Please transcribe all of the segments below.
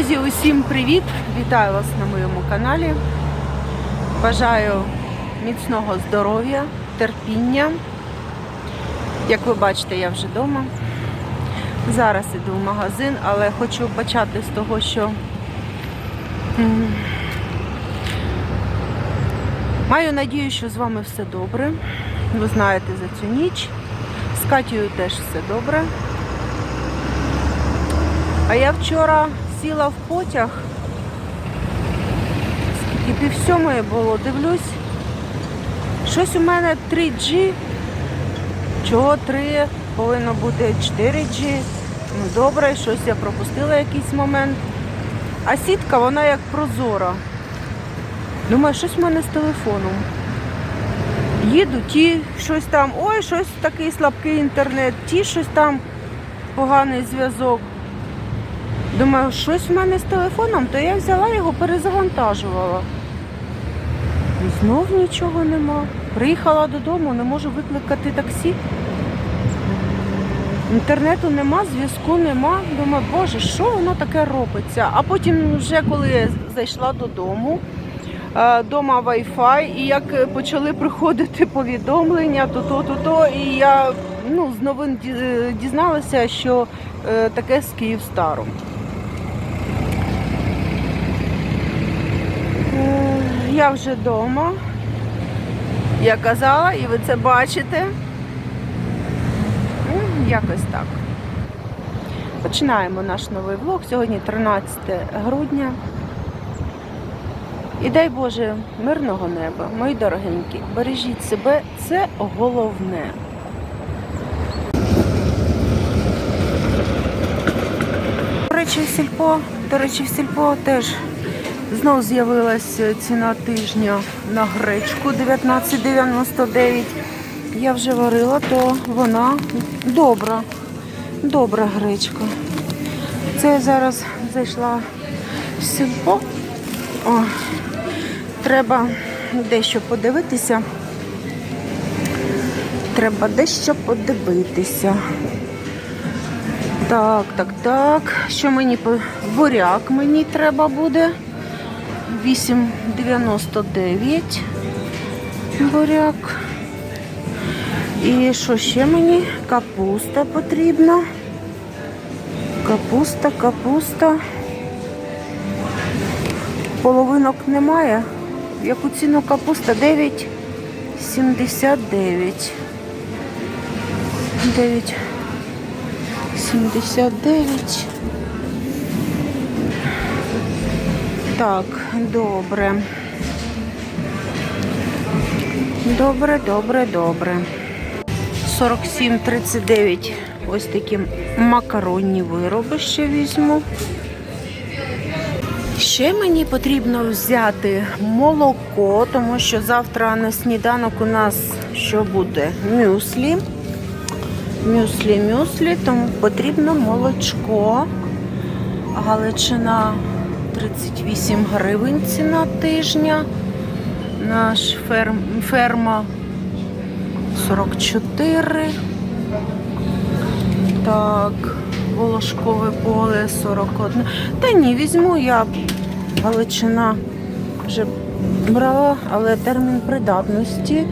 Друзі, усім привіт! Вітаю вас на моєму каналі. Бажаю міцного здоров'я, терпіння. Як ви бачите, я вже вдома. Зараз іду в магазин, але хочу почати з того, що маю надію, що з вами все добре. Ви знаєте за цю ніч. З Катєю теж все добре. А я вчора сіла в потяг, скільки пів сьомої було, дивлюсь, щось у мене 3G, чого 3, повинно бути 4G. Ну добре, щось я пропустила якийсь момент. А сітка, вона як прозора. Думаю, щось в мене з телефоном. Їду, ті щось там, ой, щось такий слабкий інтернет, ті щось там поганий зв'язок. Думаю, щось в мене з телефоном, то я взяла його, перезавантажувала. І знов нічого нема. Приїхала додому, не можу викликати таксі. Інтернету нема, зв'язку нема. Думаю, боже, що воно таке робиться? А потім, вже коли я зайшла додому, е, дома Wi-Fi, і як почали приходити повідомлення, то то, то, то, і я ну, з новин дізналася, що е, таке з Київстаром. Я вже вдома. Я казала, і ви це бачите. Ну, Якось так. Починаємо наш новий влог. Сьогодні 13 грудня. І дай Боже мирного неба, мої дорогенькі. Бережіть себе, це головне. До речі, в сільпо, до речі, в сільпо теж Знову з'явилася ціна тижня на гречку 19,99. Я вже варила, то вона добра. Добра гречка. Це я зараз зайшла в сільпо. О, треба дещо подивитися. Треба дещо подивитися. Так, так, так. Що мені буряк мені треба буде? 8,99 буряк. І що ще мені? Капуста потрібна. Капуста, капуста. Половинок немає. Яку ціну капуста? 9,79. 9,79. Так, добре. Добре, добре, добре. 47,39. Ось такі макаронні вироби ще візьму. Ще мені потрібно взяти молоко, тому що завтра на сніданок у нас що буде? Мюслі. Мюслі, мюслі, тому потрібно молочко. Галичина 38 гривень ціна тижня. Наш ферм, ферма 44. Так, волошкове поле 41. Та ні, візьму я Галичина вже брала, але термін придатності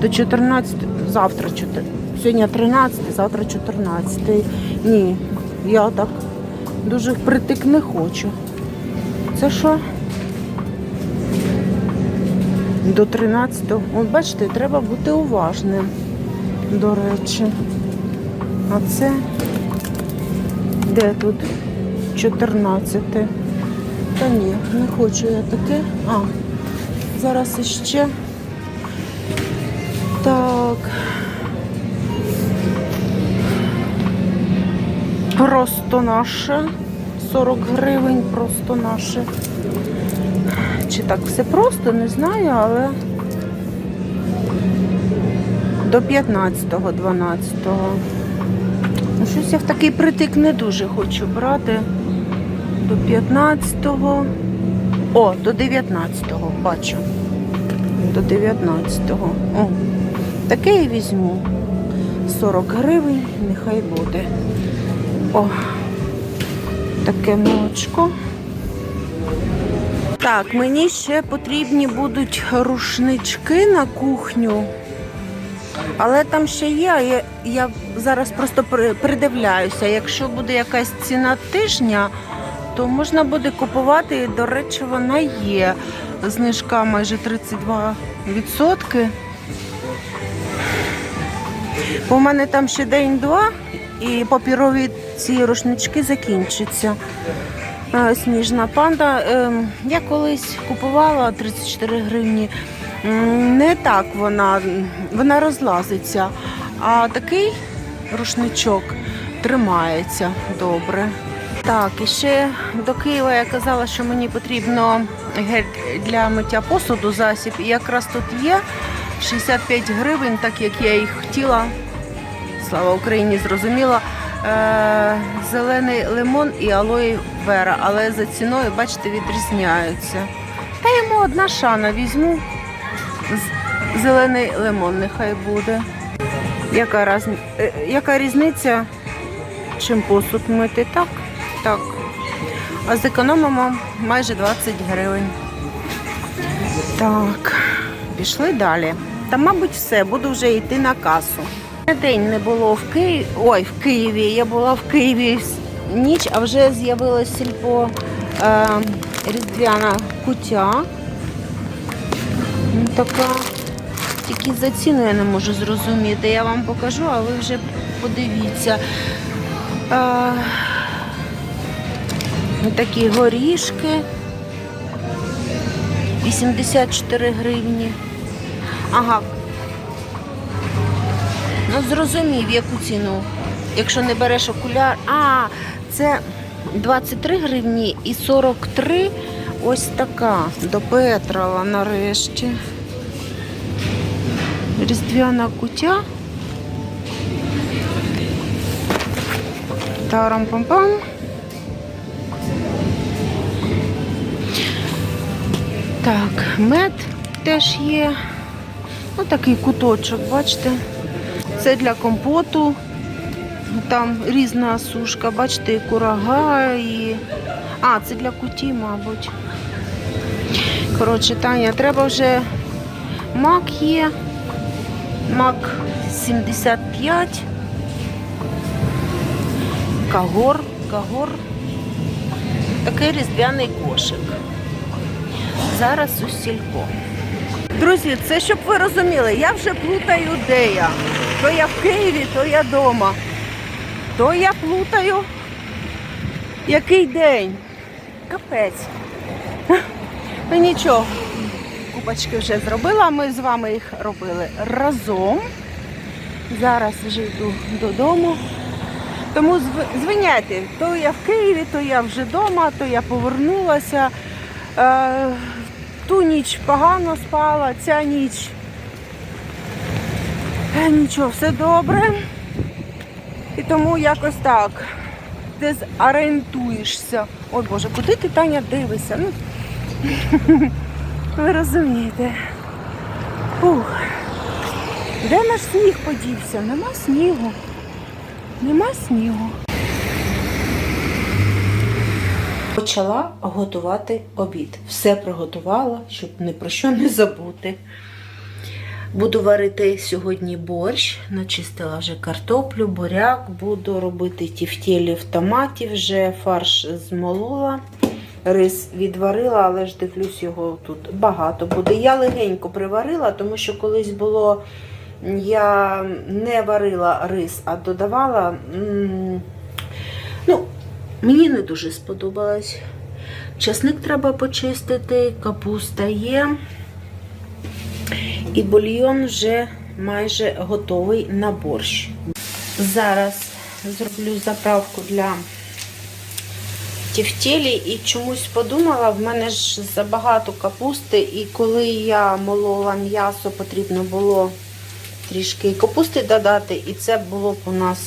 до 14, завтра 14. Сьогодні 13, завтра 14. Ні, я так дуже впритик не хочу. Що? До 13-го. От бачите, треба бути уважним, до речі. А це де тут? 14. Та ні, не хочу я таке. А, зараз іще. Так. Просто наше. 40 гривень просто наше. Чи так все просто, не знаю, але до 15-го, 12-го. Ну, щось я в такий притик не дуже хочу брати. До 15-го. О, до 19-го, бачу. До 19-го. О, таке і візьму. 40 гривень, нехай буде. О, таке молочко. Так, мені ще потрібні будуть рушнички на кухню. Але там ще є, я, я зараз просто придивляюся. Якщо буде якась ціна тижня, то можна буде купувати. І, до речі, вона є. Знижка майже 32%. Бо в мене там ще день-два, і папірові ці рушнички закінчаться. Е, Сніжна панда. Ем, Я колись купувала 34 гривні. Не так вона, вона розлазиться. А такий рушничок тримається добре. Так, і ще до Києва я казала, що мені потрібно гель для миття посуду засіб. І якраз тут є 65 гривень, так як я їх хотіла. Слава Україні, зрозуміло. Е, зелений лимон і алої вера, але за ціною, бачите, відрізняються. Та йому одна шана візьму. Зелений лимон нехай буде. Яка, раз... е, яка різниця, чим посуд мити? Так, так. А зекономимо майже 20 гривень. Так, пішли далі. Та, мабуть, все, буду вже йти на касу. День не було в Києві. Ой, в Києві. Я була в Києві ніч, а вже з'явилась сільпо е, різдвяна кутя. Ну, Така. Тільки за ціну я не можу зрозуміти. Я вам покажу, а ви вже подивіться. Е, такі горішки. 84 гривні. Ага, Ну, зрозумів, яку ціну. Якщо не береш окуляр. А, це 23 гривні і 43 ось така. Допетрала нарешті. Різдвяна кутя. Тарам-пам-пам. Так, мед теж є. Ось такий куточок, бачите? Це для компоту. Там різна сушка, бачите, і курага, і. А, це для куті, мабуть. Коротше, Таня, треба вже мак є. Мак 75. Кагор, кагор. Такий різдвяний кошик. Зараз у сільпо. Друзі, це щоб ви розуміли, я вже плутаю, де я. То я в Києві, то я вдома. То я плутаю. Який день? Капець. Ну нічого. Купочки вже зробила, ми з вами їх робили разом. Зараз вже йду додому. Тому звиняйте, то я в Києві, то я вже вдома, то я повернулася. Е, ту ніч погано спала, ця ніч. Е, Нічого, все добре. І тому якось так. Дезорієнтуєшся. Ой Боже, куди ти Таня дивишся? Ну, ви розумієте. Фух. Де наш сніг подівся? Нема снігу. Нема снігу. Почала готувати обід. Все приготувала, щоб ні про що не забути. Буду варити сьогодні борщ, начистила вже картоплю, буряк, буду робити тівтєлі в томаті, вже фарш змолола, рис відварила, але ж дивлюсь, його тут багато буде. Я легенько приварила, тому що колись було, я не варила рис, а додавала. Ну, мені не дуже сподобалось. Часник треба почистити, капуста є. І бульйон вже майже готовий на борщ. Зараз зроблю заправку для тівтєлі і чомусь подумала, в мене ж забагато капусти, і коли я молола м'ясо, потрібно було трішки капусти додати, і це було б у нас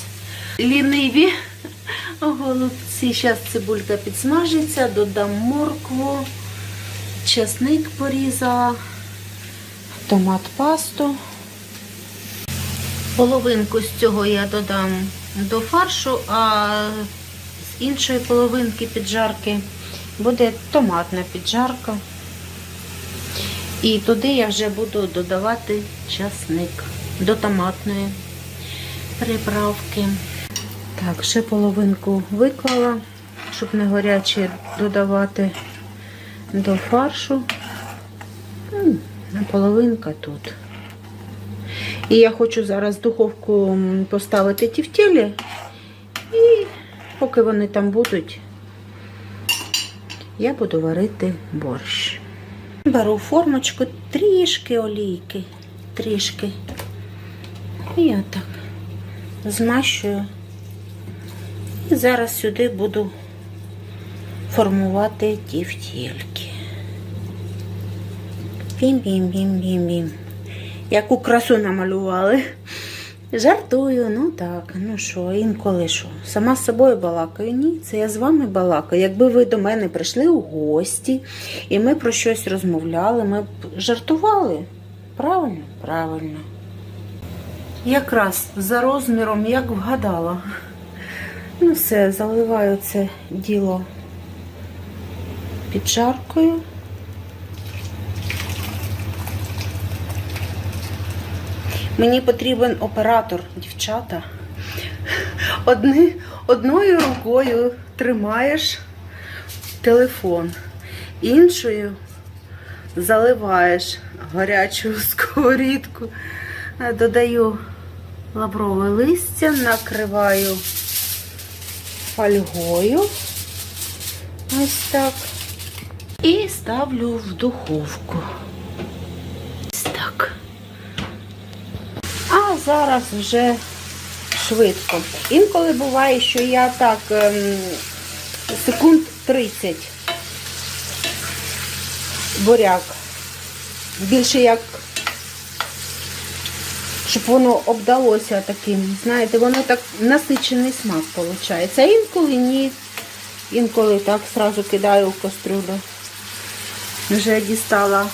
ліниві голубці. Зараз цибулька підсмажиться, додам моркву, чесник порізала томат пасту. Половинку з цього я додам до фаршу, а з іншої половинки піджарки буде томатна піджарка. І туди я вже буду додавати часник до томатної приправки. Так, ще половинку виклала, щоб не горяче додавати до фаршу. Половинка тут. І я хочу зараз духовку поставити тівтєлі. І поки вони там будуть, я буду варити борщ. Беру формочку, трішки олійки, трішки. І отак змащую. І зараз сюди буду формувати тівтєльки. Бім-бім-бім-бім-бім. Яку красу намалювали. Жартую, ну так, ну що, інколи що. Сама з собою балакаю. Ні, це я з вами балакаю. Якби ви до мене прийшли у гості і ми про щось розмовляли, ми б жартували. Правильно? Правильно. Якраз за розміром, як вгадала. Ну все, заливаю це діло піджаркою. Мені потрібен оператор, дівчата. Одни, одною рукою тримаєш телефон, іншою заливаєш гарячу сковорідку. Додаю лаврове листя, накриваю фольгою. Ось так. І ставлю в духовку. Ось так. А зараз вже швидко. Інколи буває, що я так ем, секунд 30 буряк. Більше як, щоб воно обдалося таким. Знаєте, воно так насичений смак виходить. А інколи ні. Інколи так сразу кидаю в кастрюлю. Вже дістала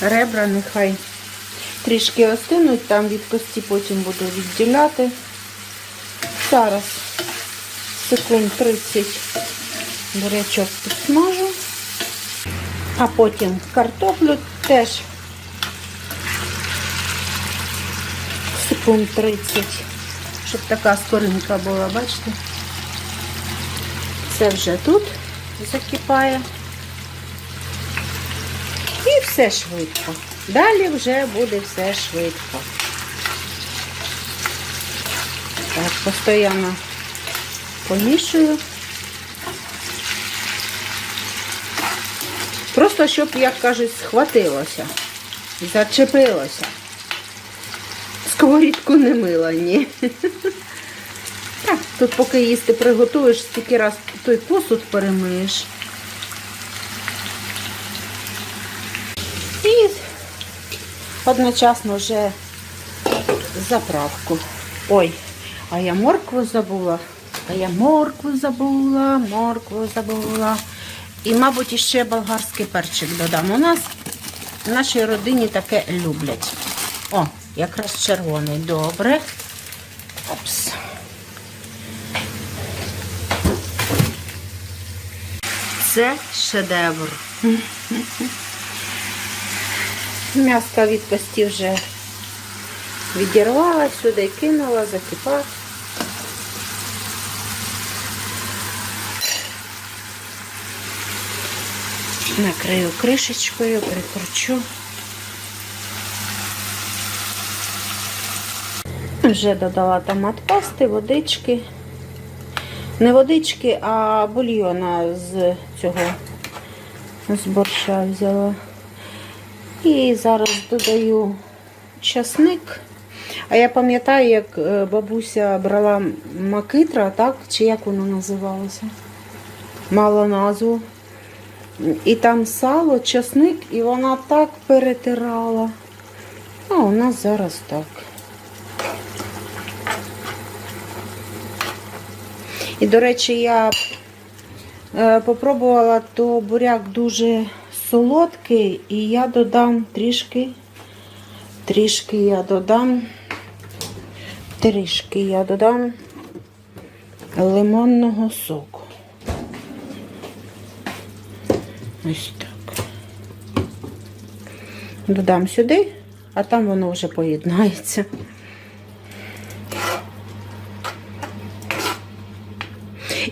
ребра, нехай трішки остинуть, там від кості потім буду відділяти. Зараз секунд 30 бурячок підсмажу, а потім картоплю теж секунд 30, щоб така скоринка була, бачите? Це вже тут закипає. І все швидко. Далі вже буде все швидко. Так, постійно помішую. Просто щоб, як кажуть, схватилося, зачепилося. Сковорідку не мила, ні. Так, тут поки їсти приготуєш, стільки раз той посуд перемиєш. І одночасно вже заправку. Ой, а я моркву забула. А я моркву забула, моркву забула. І, мабуть, іще болгарський перчик додам. У нас в нашій родині таке люблять. О, якраз червоний. Добре. Опс. Це шедевр. М'яска від кості вже відірвала сюди, кинула, закипав. Накрию кришечкою, прикручу. Вже додала томат пасти, водички. Не водички, а бульйона з цього з борща взяла. І зараз додаю часник. А я пам'ятаю, як е, бабуся брала макитра, так? Чи як воно називалося? Мала назву. І там сало, часник, і вона так перетирала. А у нас зараз так. І, до речі, я е, попробувала, то буряк дуже солодкий, і я додам трішки, трішки я додам, трішки я додам лимонного соку. Ось так. Додам сюди, а там воно вже поєднається.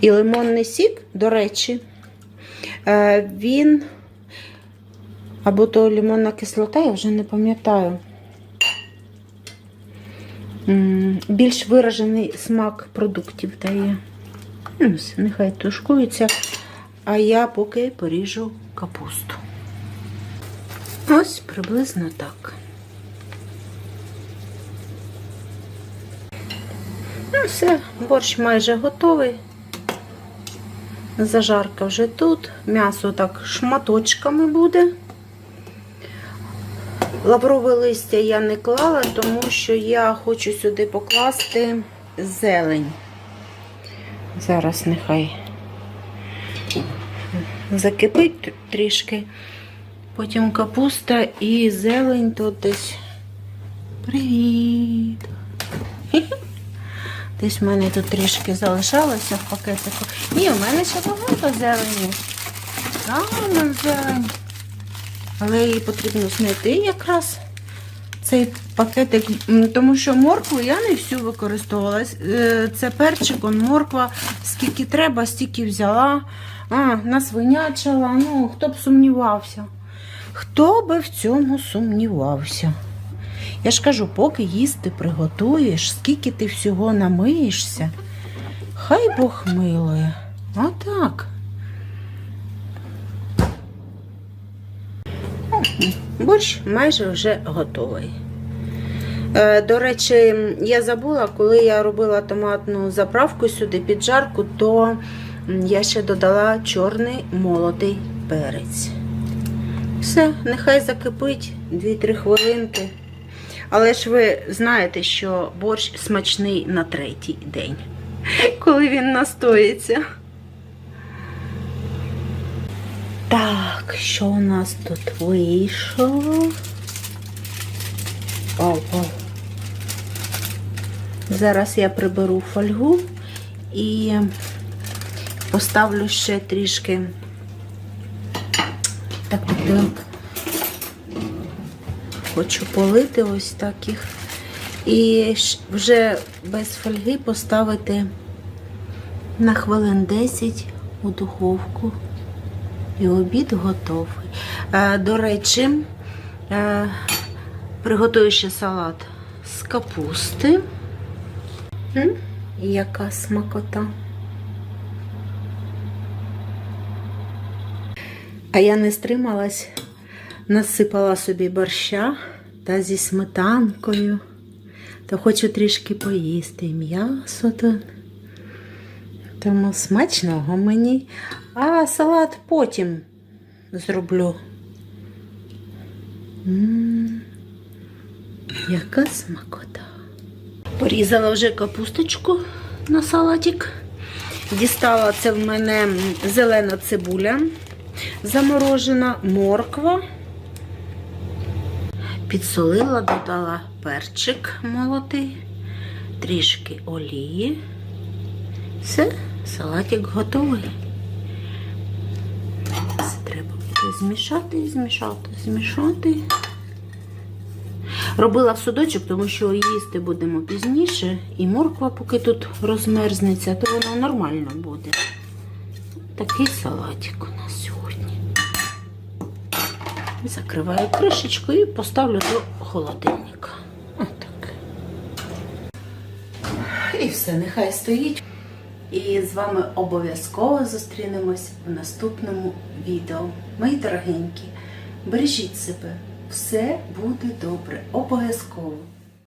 І лимонний сік, до речі, е, він або то лимонна кислота, я вже не пам'ятаю. Більш виражений смак продуктів дає. Ну, Нехай тушкується, а я поки поріжу капусту. Ось приблизно так. Ну, все, борщ майже готовий. Зажарка вже тут. М'ясо так шматочками буде. Лаврове листя я не клала, тому що я хочу сюди покласти зелень. Зараз нехай закипить трішки. Потім капуста і зелень тут десь. Привіт! Десь в мене тут трішки залишалося в пакетику. Ні, в мене ще багато зелені. Гарна зелень. Але її потрібно знайти якраз цей пакетик, тому що моркву я не всю використовувала. Е, Це перчик, он морква, скільки треба, стільки взяла. А, насвинячила. Ну, хто б сумнівався. Хто би в цьому сумнівався? Я ж кажу, поки їсти приготуєш, скільки ти всього намиєшся, хай Бог милує. Отак. Борщ майже вже готовий. Е, До речі, я забула, коли я робила томатну заправку сюди під жарку, то я ще додала чорний молотий перець. Все, нехай закипить 2-3 хвилинки. Але ж ви знаєте, що борщ смачний на третій день, коли він настоїться. Так, що у нас тут вийшло? О. Зараз я приберу фольгу і поставлю ще трішки. Так, так. Хочу полити ось так їх. І вже без фольги поставити на хвилин 10 у духовку. І обід готовий. Е, До речі, е, приготую ще салат з капусти. Яка смакота. А я не стрималась, насипала собі борща та зі сметанкою. То хочу трішки поїсти м'ясо. Тому смачного мені. А салат потім зроблю. М, яка смакота. Порізала вже капусточку на салатик. Дістала це в мене зелена цибуля, заморожена морква. Підсолила, додала перчик молотий, трішки олії. Все, салатик готовий. Це треба буде змішати, змішати, змішати. Робила в судочок, тому що їсти будемо пізніше, і морква, поки тут розмерзнеться, то воно нормально буде. Такий салатик у нас сьогодні. Закриваю кришечку і поставлю до холодильника. Отак. І все, нехай стоїть. І з вами обов'язково зустрінемось в наступному відео. Мої дорогенькі, бережіть себе, все буде добре, обов'язково.